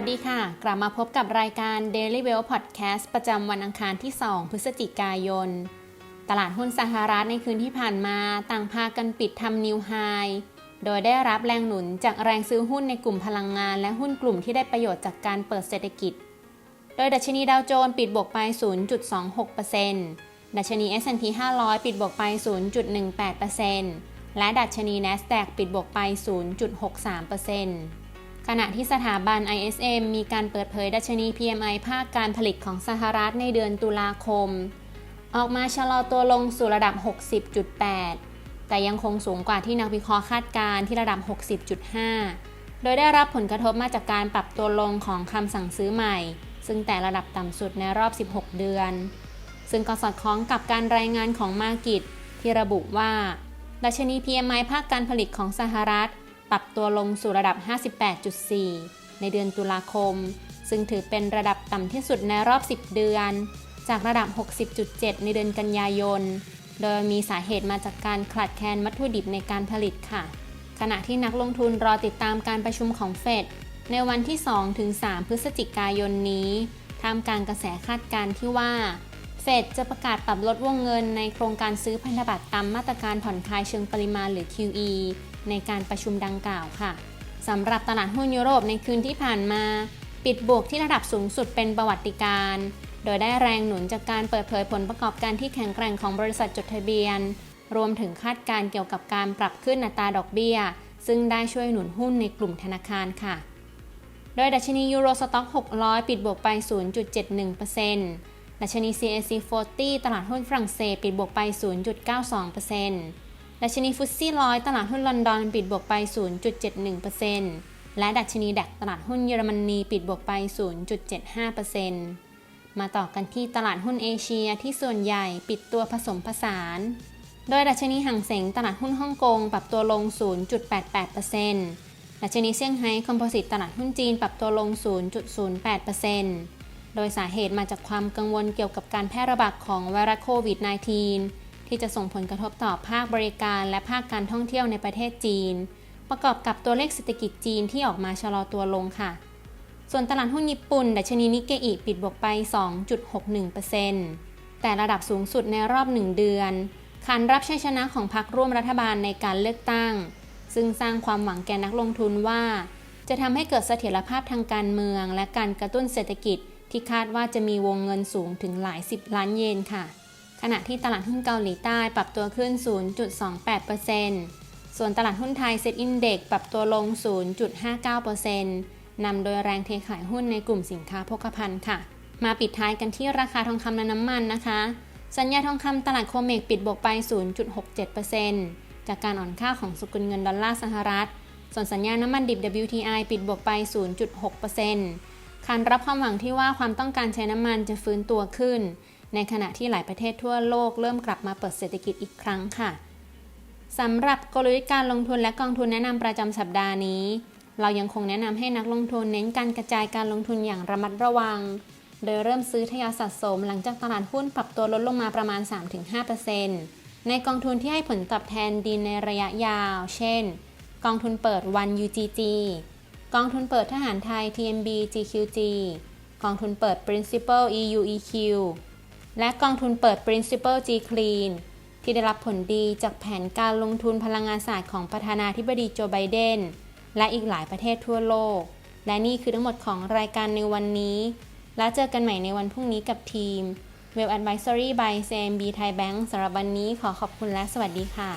วัสดีค่ะ กลับมาพบกับรายการ Daily Well Podcast ประจำวันอังคารที่ 2 พฤศจิกายน ตลาดหุ้นสหรัฐในคืนที่ผ่านมาต่างพากันปิดทำนิวไฮโดยได้รับแรงหนุนจากแรงซื้อหุ้นในกลุ่มพลังงาน และหุ้นกลุ่มที่ได้ประโยชน์จากการเปิดเศรษฐกิจ โดยดัชนีดาวโจนส์ปิดบวกไป 0.26%ดัชนี S&P 500 ปิดบวกไป 0.18%และดัชนี NASDAQ ปิดบวกไป 0.63% ขณะที่สถาบัน ISM มีการเปิดเผยดัชนี PMI ภาคการผลิตของสหรัฐในเดือนตุลาคม ออกมาชะลอตัวลงสู่ระดับ 60.8 แต่ยังคงสูงกว่าที่นักวิเคราะห์คาดการณ์ที่ระดับ 60.5 โดยได้รับผลกระทบมาจากการปรับตัวลงของคำสั่งซื้อใหม่ ซึ่งแต่ระดับต่ำสุดในรอบ 16 เดือน ซึ่งก็สอดคล้องกับการรายงานของมากิตที่ระบุว่าดัชนี PMI ภาคการผลิตของสหรัฐ ปรับตัวลงสู่ระดับ 58.4 ในเดือนตุลาคม ซึ่งถือเป็นระดับต่ำที่สุดในรอบ 10 เดือน จากระดับ 60.7 ในเดือนกันยายน โดยมีสาเหตุมาจากการขาดแคลนวัตถุดิบในการผลิตค่ะ ขณะที่นักลงทุนรอติดตามการประชุมของเฟดในวันที่ 2-3 พฤศจิกายนนี้ท่ามกลางกระแสคาดการณ์ที่ว่า เฟดจะประกาศปรับลดวงเงินในโครงการซื้อพันธบัตรตามมาตรการผ่อนคลายเชิงปริมาณหรือ QE ในการประชุมดังกล่าวค่ะสำหรับตลาดหุ้นยุโรปในคืนที่ผ่านมา ปิดบวกที่ระดับสูงสุดเป็นประวัติการณ์โดยได้แรงหนุนจากการเปิดเผยผลประกอบการที่แข็งแกร่งของบริษัทจดทะเบียน รวมถึงคาดการเกี่ยวกับการปรับขึ้นอัตราดอกเบี้ย ซึ่งได้ช่วยหนุนหุ้นในกลุ่มธนาคารค่ะ โดยดัชนียูโรสต็อก 600 ปิดบวกไป 0.71%ดัชนี CAC 40 ตลาดหุ้นฝรั่งเศสปิดบวกไป 0.92% ดัชนีฟุตซี่ร้อยตลาดหุ้นลอนดอนปิดบวกไป 0.71%และดัชนีดักตลาดหุ้นเยอรมนีปิดบวกไป 0.75%มาต่อกันที่ตลาดหุ้นเอเชียที่ส่วนใหญ่ปิดตัวผสมผสาน โดยดัชนีห่างเสงตลาดหุ้นฮ่องกงปรับตัวลง 0.88%ดัชนีเซี่ยงไฮ้คอมโพสิตตลาดหุ้นจีนปรับตัวลง 0.08%โดยสาเหตุมาจากความกังวลเกี่ยวกับการแพร่ระบาดของไวรัสโควิด -19 ที่จะส่งผลกระทบต่อภาคบริการและภาคการท่องเที่ยวในประเทศจีน ประกอบกับตัวเลขเศรษฐกิจจีนที่ออกมาชะลอตัวลงค่ะ ส่วนตลาดหุ้นญี่ปุ่น ดัชนีนิกเกอิปิดบวกไป 2.61%แต่ระดับสูงสุดในรอบ 1 เดือนขานรับชัยชนะของพรรคร่วมรัฐบาลในการเลือกตั้ง ซึ่งสร้างความหวังแก่นักลงทุนว่า จะทำให้เกิดเสถียรภาพทางการเมือง และการกระตุ้นเศรษฐกิจที่คาดว่าจะมีวงเงินสูงถึงหลายสิบล้านเยนค่ะ ขณะที่ตลาดหุ้นเกาหลีใต้ปรับตัวขึ้น 0.28%ส่วนตลาดหุ้นไทยเซ็ตอินเด็กปรับตัวลง 0.59%นำโดยแรงเทขายหุ้นในกลุ่มสินค้าโภคภัณฑ์ค่ะ มาปิดท้ายกันที่ราคาทองคำและน้ำมันนะคะ สัญญาทองคำตลาดโคเมกปิดบวกไป 0.67%จากการอ่อนค่าของสกุลเงินดอลลาร์สหรัฐ ส่วนสัญญาน้ำมันดิบ WTI ปิดบวกไป 0.6%คานรับความหวังที่ว่าความต้องการใช้น้ำมันจะฟื้นตัวขึ้น ในขณะที่หลายประเทศทั่วโลกเริ่มกลับมาเปิดเศรษฐกิจอีกครั้งค่ะสำหรับกลยุทธ์การลงทุนและกองทุนแนะนำประจำสัปดาห์นี้ เรายังคงแนะนำให้นักลงทุนเน้นการกระจายการลงทุนอย่างระมัดระวัง โดยเริ่มซื้อทยอยสะสมหลังจากตลาดหุ้นปรับตัวลดลงมาประมาณ 3-5%ในกองทุนที่ให้ผลตอบแทนดีในระยะยาว เช่น กองทุนเปิด1 UGG กองทุนเปิดทหารไทย TMB GQG กองทุนเปิด Principal EUEQ และกองทุนเปิด Principal G Clean ที่ได้รับผลดีจากแผนการลงทุนพลังงานสะอาดของประธานาธิบดีโจไบเดน และอีกหลายประเทศทั่วโลก และนี่คือทั้งหมดของรายการในวันนี้ แล้วเจอกันใหม่ในวันพรุ่งนี้กับทีม Web Advisory by CMB Thai Bank สำหรับวันนี้ขอขอบคุณและสวัสดีค่ะ